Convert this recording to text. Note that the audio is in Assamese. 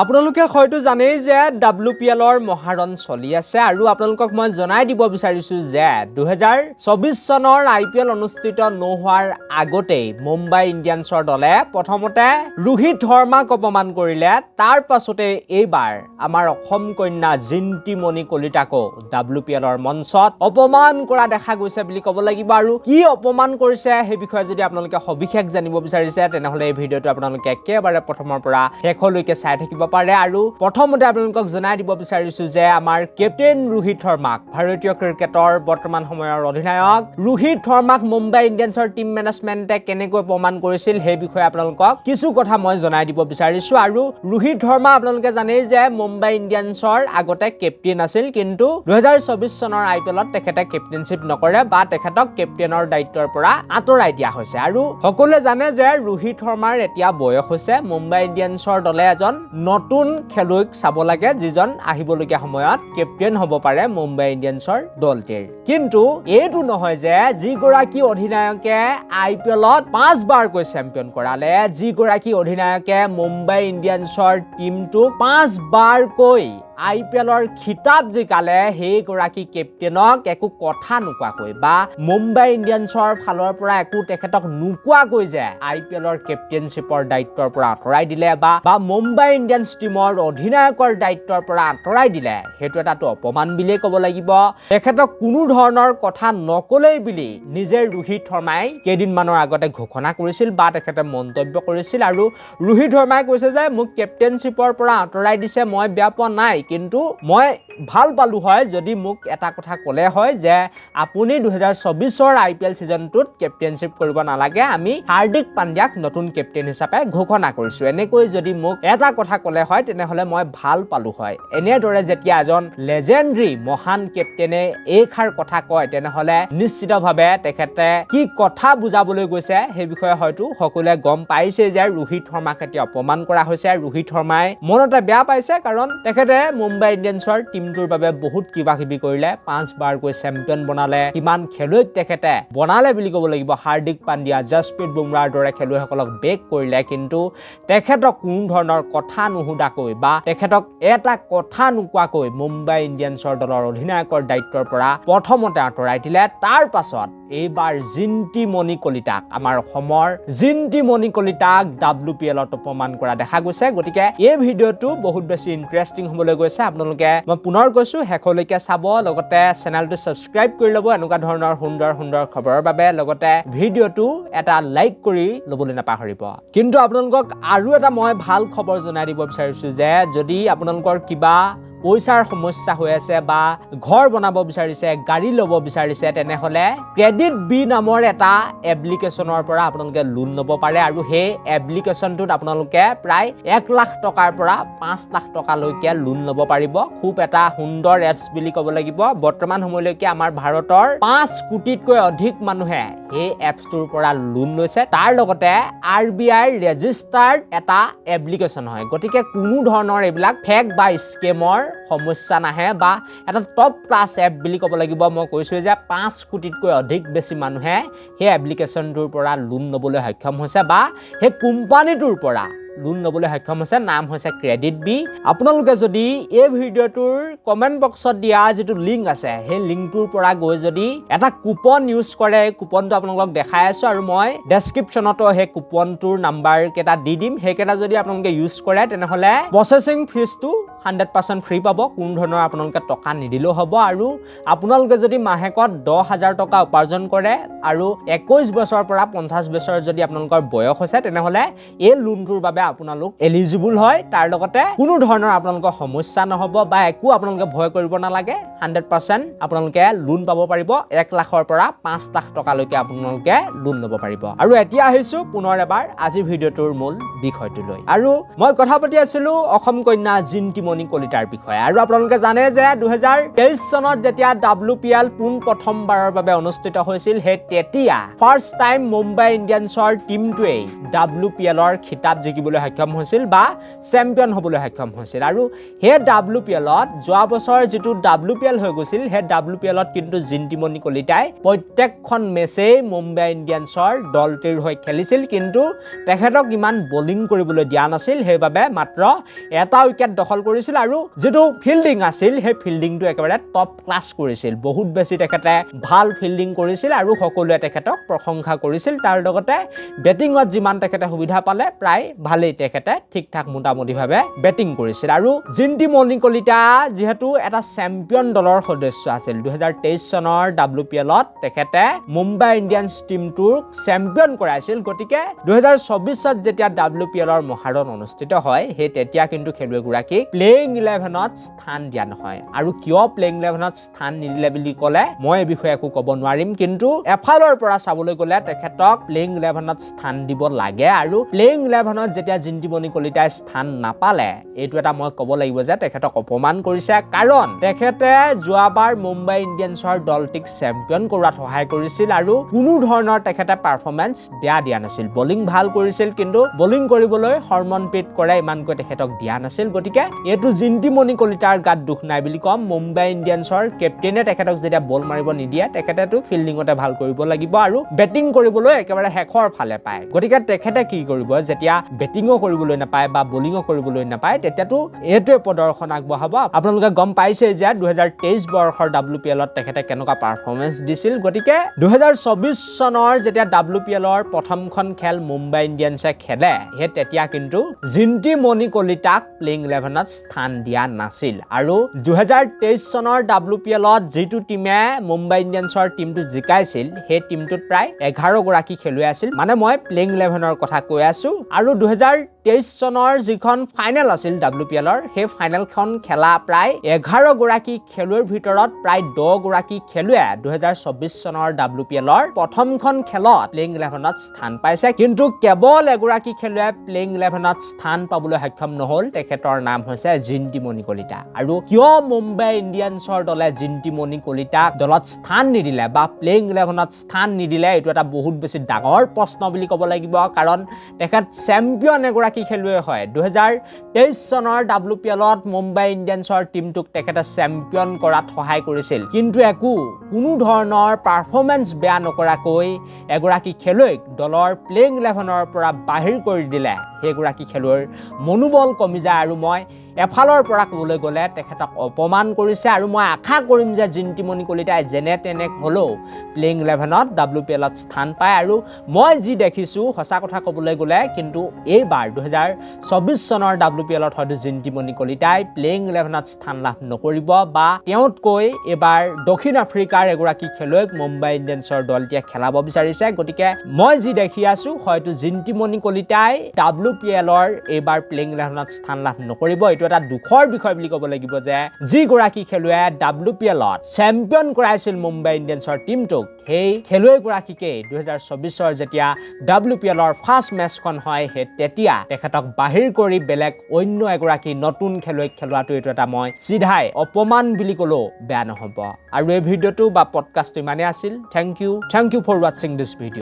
আপোনালোকে হয়তো জানেই যে ডাব্লিউ পি এলৰ মহাৰণ চলি আছে আৰু আপোনালোকক মই জনাই দিব বিচাৰিছোঁ যে দুহেজাৰ চৌবিছ চনৰ আই পি এল অনুষ্ঠিত নোহোৱাৰ আগতেই মুম্বাই ইণ্ডিয়ানছৰ দলে প্ৰথমতে ৰোহিত শৰ্মাক অপমান কৰিলে। তাৰ পাছতে এইবাৰ আমাৰ অসম কন্যা জিন্তিমণি কলিতাকো ডাব্লিউ পি এলৰ মঞ্চত অপমান কৰা দেখা গৈছে বুলি ক'ব লাগিব। আৰু কি অপমান কৰিছে সেই বিষয়ে যদি আপোনালোকে সবিশেষ জানিব বিচাৰিছে, তেনেহ'লে এই ভিডিঅ'টো আপোনালোকে একেবাৰে প্ৰথমৰ পৰা শেষলৈকে চাই থাকিব পাৰে আৰু প্ৰথমতে আপোনালোকক জনাই দিব বিচাৰিছো যে আমাৰ কেপ্টেইন ৰোহিত শৰ্মাক ভাৰতীয় ক্ৰিকেটৰ বৰ্তমান সময়ৰ অধিনায়ক। ৰোহিত শৰ্মাক মুম্বাই ইণ্ডিয়ানছৰ টিম মেনেজমেণ্টে কেনেকৈ প্ৰমাণ কৰিছিল সেই বিষয়ে আপোনালোকক কিছু কথা মই জনাই দিব বিচাৰিছো আৰু ৰোহিত শৰ্মা আপোনালোকে জানেই যে মুম্বাই ইণ্ডিয়ানছৰ আগতে কেপ্টেইন আছিল কিন্তু দুহেজাৰ চৌবিছ চনৰ আই পি এলত তেখেতে কেপ্টেইনশ্বিপ নকৰে বা তেখেতক কেপ্টেইনৰ দায়িত্বৰ পৰা আঁতৰাই দিয়া হৈছে। আৰু সকলোৱে জানে যে ৰোহিত শৰ্মাৰ এতিয়া বয়স হৈছে মুম্বাই ইণ্ডিয়ানছৰ দলে এজন নতুন খেলুৱৈক চাব লাগে যিজন আহিবলগীয়া সময়ত কেপ্টেইন হ'ব পাৰে মুম্বাই ইণ্ডিয়ানছৰ দলটিৰ। কিন্তু এইটো নহয় যে যিগৰাকী অধিনায়কে আই পি এলত পাঁচবাৰকৈ চেম্পিয়ন কৰালে, যিগৰাকী অধিনায়কে মুম্বাই ইণ্ডিয়ানছৰ টীমটো পাঁচবাৰকৈ আই পি এলৰ খিতাপ জিকালে সেইগৰাকী কেপ্টেইনক একো কথা নোকোৱাকৈ বা মুম্বাই ইণ্ডিয়ানছৰ ফালৰ পৰা একো তেখেতক নোকোৱাকৈ যে আই পি এলৰ কেপ্টেইনশ্বিপৰ দায়িত্বৰ পৰা আঁতৰাই দিলে বা বা মুম্বাই ইণ্ডিয়ানছ টিমৰ অধিনায়কৰ দায়িত্বৰ পৰা আঁতৰাই দিলে সেইটো এটাতো অপমান বুলিয়েই ক'ব লাগিব। তেখেতক কোনো ধৰণৰ কথা নকলেই বুলি নিজে ৰোহিত শৰ্মাই কেইদিনমানৰ আগতে ঘোষণা কৰিছিল বা তেখেতে মন্তব্য কৰিছিল আৰু ৰোহিত শৰ্মাই কৈছে যে মোক কেপ্টেইনশ্বিপৰ পৰা আঁতৰাই দিছে মই বেয়া পোৱা নাই। কিন্তু মই ভালো পালোঁ হয় যদি মোক এটা কথা ক'লে হয় যে আপুনি দুহেজাৰ চৌবিছৰ আই পি এল ছিজনটোত কেপ্টেইনশ্বিপ কৰিব নালাগে, আমি হাৰ্দিক পাণ্ডিয়াক নতুন কেপ্টেইন হিচাপে ঘোষণা কৰিছোঁ। এনেকৈ যদি মোক এটা কথা ক'লে হয়, তেনেহ'লে মই ভালো পালোঁ হয়। এনেদৰে যেতিয়া এজন লেজেণ্ডৰী মহান কেপ্টেইনে এইষাৰ কথা কয়, তেনেহ'লে নিশ্চিতভাৱে তেখেতে কি কথা বুজাবলৈ গৈছে সেই বিষয়ে হয়তো সকলোৱে গম পাইছে যে ৰোহিত শৰ্মাক এতিয়া অপমান কৰা হৈছে। ৰোহিত শৰ্মাই মনতে বেয়া পাইছে কাৰণ তেখেতে মুম্বাই ইণ্ডিয়ানছৰ টিমটোৰ বাবে বহুত কিবা কিবি কৰিলে পাঁচবাৰকৈ চেম্পিয়ন বনালে কিমান খেলুৱৈক তেখেতে বনালে বুলি ক'ব লাগিব। হাৰ্দিক পাণ্ডিয়া জসপ্ৰীত বুমৰাৰ দৰে খেলুৱৈসকলক বেক কৰিলে কিন্তু তেখেতক কোনো ধৰণৰ কথা নুসুধাকৈ বা তেখেতক এটা কথা নোকোৱাকৈ মুম্বাই ইণ্ডিয়ানছৰ দলৰ অধিনায়কৰ দায়িত্বৰ পৰা প্ৰথমতে আঁতৰাই দিলে। তাৰ পাছত এইবাৰ জিন্তি মণি কলিতাক আমাৰ অসমৰ জিন্তি মণি কলিতাক ডাব্লিউ পি এলত অপমান কৰা দেখা গৈছে। গতিকে এই ভিডিঅ'টো বহুত বেছি ইণ্টাৰেষ্টিং হ'বলৈ গৈছে। আপোনালোকে মই পুনৰ কৈছোঁ শেষলৈকে চাব লগতে চেনেলটো ছাবস্ক্ৰাইব কৰি ল'ব এনেকুৱা ধৰণৰ সুন্দৰ সুন্দৰ খবৰৰ বাবে। লগতে ভিডিঅ'টো এটা লাইক কৰি ল'বলৈ নাপাহৰিব। কিন্তু আপোনালোকক আৰু এটা মই ভাল খবৰ জনাই দিব বিচাৰিছোঁ যে যদি আপোনালোকৰ কিবা পইচাৰ সমস্যা হৈ আছে বা ঘৰ বনাব বিচাৰিছে গাড়ী ল'ব বিচাৰিছে তেনেহ'লে ক্ৰেডিট বি নামৰ এটা এপ্লিকেশ্যনৰ পৰা আপোনালোকে লোন ল'ব পাৰে আৰু সেই এপ্লিকেশ্যনটোত আপোনালোকে প্ৰায় এক লাখ টকাৰ পৰা পাঁচ লাখ টকালৈকে লোন ল'ব পাৰিব। খুব এটা সুন্দৰ এপছ বুলি ক'ব লাগিব। বৰ্তমান সময়লৈকে আমাৰ ভাৰতৰ পাঁচ কোটিতকৈ অধিক মানুহে এই এপছটোৰ পৰা লোন লৈছে। তাৰ লগতে আৰ বি আইৰ ৰেজিষ্টাৰ্ড এটা এপ্লিকেশ্যন হয়। গতিকে কোনো ধৰণৰ এইবিলাক ফেক বা স্কেমৰ সমস্যা নাহে বা এটা টপ ক্লাছ এপ বুলি ক'ব লাগিব। মই কৈছোঁ যে পাঁচ কোটিতকৈ অধিক বেছি মানুহে সেই এপ্লিকেশ্যনটোৰ পৰা লোন ল'বলৈ সক্ষম হৈছে বা সেই কোম্পানীটোৰ পৰা লোন ল'বলৈ সক্ষম হৈছে। নাম হৈছে ক্ৰেডিট বি আপোনালোকে যদি এই ভিডিঅ'টোৰ কমেণ্ট বক্সত দিয়া যিটো লিংক আছে, সেই লিংকটোৰ পৰা গৈ যদি এটা কুপন ইউজ কৰে কুপনটো আপোনালোকক দেখাই আছোঁ আৰু মই ডেছক্ৰিপশ্যনতো সেই কুপনটোৰ নাম্বাৰ কেইটা দি দিম। সেইকেইটা যদি আপোনালোকে ইউজ কৰে, তেনেহ'লে প্ৰচেছিং ফিজটো হাণ্ড্ৰেড পাৰ্চেণ্ট ফ্ৰী পাব কোনো ধৰণৰ আপোনালোকে টকা নিদিলেও হ'ব আৰু আপোনালোকে যদি মাহেকত দহ হাজাৰ টকা উপাৰ্জন কৰে আৰু একৈছ বছৰৰ পৰা পঞ্চাছ বছৰ যদি আপোনালোকৰ বয়স হৈছে তেনেহ'লে এই লোনটোৰ বাবে আপোনালোক এলিজিবল হয়। তাৰ লগতে কোনো ধৰণৰ আপোনালোকৰ সমস্যা নহ'ব বা একো আপোনালোকে ভয় কৰিব নালাগে। হাণ্ড্ৰেড পাৰ্চেণ্ট আপোনালোকে লোন পাব পাৰিব। এক লাখৰ পৰা পাঁচ লাখ টকালৈকে আপোনালোকে লোন ল'ব পাৰিব। আৰু এতিয়া আহিছোঁ পুনৰ এবাৰ আজিৰ ভিডিঅ'টোৰ মূল বিষয়টোলৈ। আৰু মই কথা পাতি আছিলোঁ অসম কন্যা জিন্তিমণি জিন্তিমণি কলিতাৰ বিষয়ে। আৰু আপোনালোকে জানে যে দুহেজাৰ তেইছ চনত যেতিয়া ডাব্লিউ পি এল পোন প্ৰথমবাৰৰ বাবে অনুষ্ঠিত হৈছিল, সেই তেতিয়া ফাৰ্ষ্ট টাইম মুম্বাই ইণ্ডিয়ানছৰ টীমটোৱেই ডাব্লিউ পি এলৰ খিতাপ জিকিবলৈ সক্ষম হৈছিল বা চেম্পিয়ন হ'বলৈ সক্ষম হৈছিল। আৰু সেই ডাব্লিউ পি এলত যোৱা বছৰ যিটো ডাব্লিউ পি এল হৈ গৈছিল, সেই ডাব্লিউ পি এলত কিন্তু জিন্তিমণি কলিতাই প্ৰত্যেকখন মেচেই মুম্বাই ইণ্ডিয়ানছৰ দলটিৰ হৈ খেলিছিল, কিন্তু তেখেতক ইমান বলিং কৰিবলৈ দিয়া নাছিল। সেইবাবে মাত্ৰ এটা উইকেট দখল কৰিছিল। আৰু যিটো ফিল্ডিং আছিল, সেই ফিল্ডিংটো একেবাৰে টপ ক্লাছ কৰিছিল। বহুত বেছি তেখেতে ভালো ফিল্ডিং কৰিছিল আৰু সকলোৱে তেখেতক প্ৰশংসা কৰিছিল। তাৰ লগতে বেটিঙত যিমান তেখেতে সুবিধা পালে, প্ৰায় ভালেই তেখেতে ঠিক ঠাক মোটামুটিভাৱে বেটিং কৰিছিল। আৰু জিন্তি মণি কলিতা যিহেতু এটা চেম্পিয়ন দলৰ সদস্য আছিল। দুহেজাৰ তেইছ চনৰ ডাব্লিউ পি এলত তেখেতে মুম্বাই ইণ্ডিয়ানছ টীমটোক চেম্পিয়ন কৰাইছিল। গতিকে দুহেজাৰ চৌবিছত যেতিয়া ডাব্লিউ পি এলৰ মহাৰণ অনুষ্ঠিত হয়, সেই তেতিয়া কিন্তু খেলুৱৈগৰাকীক প্লেয়িং ইলেভেনত স্থান দিয়া নহয়। আৰু কিয় প্লেয়িং ইলেভেনত স্থান নিদিলে বুলি ক'লে মই এই বিষয়ে একো ক'ব নোৱাৰিম কিন্তু এফালৰ পৰা চাবলৈ গ'লে তেখেতক প্লেয়িং ইলেভেনত স্থান দিব লাগে আৰু প্লেয়িং ইলেভেনত যেতিয়া জিন্তিমণি কলিতাই স্থান নাপালে এইটো এটা মই ক'ব লাগিব যে তেখেতক অপমান কৰিছে কাৰণ তেখেতে যোৱাবাৰ মুম্বাই ইণ্ডিয়ানছৰ দলটিক চেম্পিয়ন কৰোৱাত সহায় কৰিছিল আৰু কোনো ধৰণৰ তেখেতে পাৰফৰ্মেঞ্চ বেয়া দিয়া নাছিল। বলিং ভাল কৰিছিল কিন্তু বলিং কৰিবলৈ হৰমনপ্ৰীত কৰে ইমানকৈ তেখেতক দিয়া নাছিল। গতিকে এইটো জিন্তিমণি কলিতাৰ গাত দুখ নাই বুলি ক'ম। মুম্বাই ইণ্ডিয়ানছৰ কেপ্টেইনে তেখেতক যেতিয়া বল মাৰিব নিদিয়ে তেখেতেতো ফিল্ডিঙতে ভাল কৰিব লাগিব আৰু বেটিং কৰিবলৈ একেবাৰে শেষৰ ফালে পায়। গতিকে তেখেতে কি কৰিব? যেতিয়া বেটিঙো কৰিবলৈ নাপায় বা বলিঙো কৰিবলৈ নাপায় তেতিয়াতো এইটোৱে প্ৰদৰ্শন আগবঢ়াব। আপোনালোকে গম পাইছে যে দুহেজাৰ তেইছ বৰ্ষৰ ডাব্লিউ পি এলত তেখেতে কেনেকুৱা পাৰফৰ্মেঞ্চ দিছিল। গতিকে দুহেজাৰ চৌবিছ চনৰ যেতিয়া ডাব্লিউ পি এলৰ প্ৰথমখন খেল মুম্বাই ইণ্ডিয়ানছে খেলে সেই তেতিয়া কিন্তু জিন্তি মণি কলিতাক প্লেইং ইলেভেনত স্থান দিয়া নাছিল। আৰু দুহেজাৰ তেইছ চনৰ ডাব্লিউ পি এলত যিটো টীমে মুম্বাই ইণ্ডিয়ানছৰ টীমটো জিকাইছিল, সেই টীমটোত প্ৰায় এঘাৰগৰাকী খেলুৱৈ আছিল। মানে মই প্লেইং ইলেভেনৰ কথা কৈ আছো। আৰু দুহেজাৰ তেইছ চনৰ যিখন ফাইনেল আছিল ডাব্লিউ পি এলৰ সেই ফাইনেলখন খেলা প্ৰায় এঘাৰগৰাকী খেলুৱৈৰ ভিতৰত প্ৰায় দহগৰাকী খেলুৱৈয়ে দুহেজাৰ চৌবিছ চনৰ ডাব্লিউ পি এলৰ প্ৰথমখন খেলত প্লেইং ইলেভেনত স্থান পাইছে। কিন্তু কেৱল এগৰাকী খেলুৱৈয়ে প্লেইং ইলেভেনত স্থান পাবলৈ সক্ষম নহ'ল তেখেতৰ নাম হৈছে জিন্তিমণি কলিতা। আৰু কিয় মুম্বাই ইণ্ডিয়ানছৰ দলে জিন্তিমণি কলিতাক দলত স্থান নিদিলে বা প্লেইং ইলেভেনত স্থান নিদিলে এইটো এটা বহুত বেছি ডাঙৰ প্ৰশ্ন বুলি ক'ব লাগিব। কাৰণ তেখেত চেম্পিয়ন এগৰাকী খেলুৱৈ হয়। দুহেজাৰ তেইছ চনৰ ডাব্লিউ পি এলত মুম্বাই ইণ্ডিয়ানছৰ টীমটোক তেখেতে চেম্পিয়ন কৰাত সহায় কৰিছিল। কিন্তু একো, কোনো ধৰণৰ পাৰফৰ্মেঞ্চ বেয়া নকৰাকৈ এগৰাকী খেলুৱৈক দলৰ প্লেইং ইলেভেনৰ পৰা বাহিৰ কৰি দিলে। সেইগৰাকী খেলুৱৈৰ মনোবল কমি যায় আৰু মই এফালৰ পৰা ক'বলৈ গ'লে তেখেতক অপমান কৰিছে আৰু মই আশা কৰিম যে জিন্তিমণি কলিতাই যেনে তেনে হ'লেও প্লেইং ইলেভেনত ডাব্লিউ পি এলত স্থান পায় আৰু মই যি দেখিছোঁ সঁচা কথা ক'বলৈ গ'লে কিন্তু এইবাৰ দুহেজাৰ চৌবিছ চনৰ ডাব্লিউ পি এলত হয়তো জিন্তিমণি কলিতাই প্লেইং ইলেভেনত স্থান লাভ নকৰিব বা তেওঁতকৈ এইবাৰ দক্ষিণ আফ্ৰিকাৰ এগৰাকী খেলুৱৈক মুম্বাই ইণ্ডিয়ানছৰ দলটিয়ে খেলাব বিচাৰিছে। গতিকে মই যি দেখি আছোঁ হয়তো জিন্তিমণি কলিতাই ডাব্লিউ পি এলৰ এইবাৰ প্লেইং ইলেভেনত স্থান লাভ নকৰিব। এইটো এটা দুখৰ বিষয় বুলি ক'ব লাগিব যে যিগৰাকী খেলুৱৈয়ে ডাব্লিউ পি এলত চেম্পিয়ন কৰাইছিল মুম্বাই ইণ্ডিয়ানছৰ টীমটোক, সেই খেলুৱৈগৰাকীকেই দুহেজাৰ চৌবিছৰ যেতিয়া ডাব্লিউ পি এলৰ ফাৰ্ষ্ট মেচখন হয়, সেই তেতিয়া তেখেতক বাহিৰ কৰি বেলেগ অন্য এগৰাকী নতুন খেলুৱৈক খেলোৱাটো এইটো এটা মই চিধাই অপমান বুলি ক'লেও বেয়া নহ'ব। আৰু এই ভিডিঅ'টো বা পডকাষ্টটো ইমানেই আছিল। Thank you thank you for ৱাটছিং this video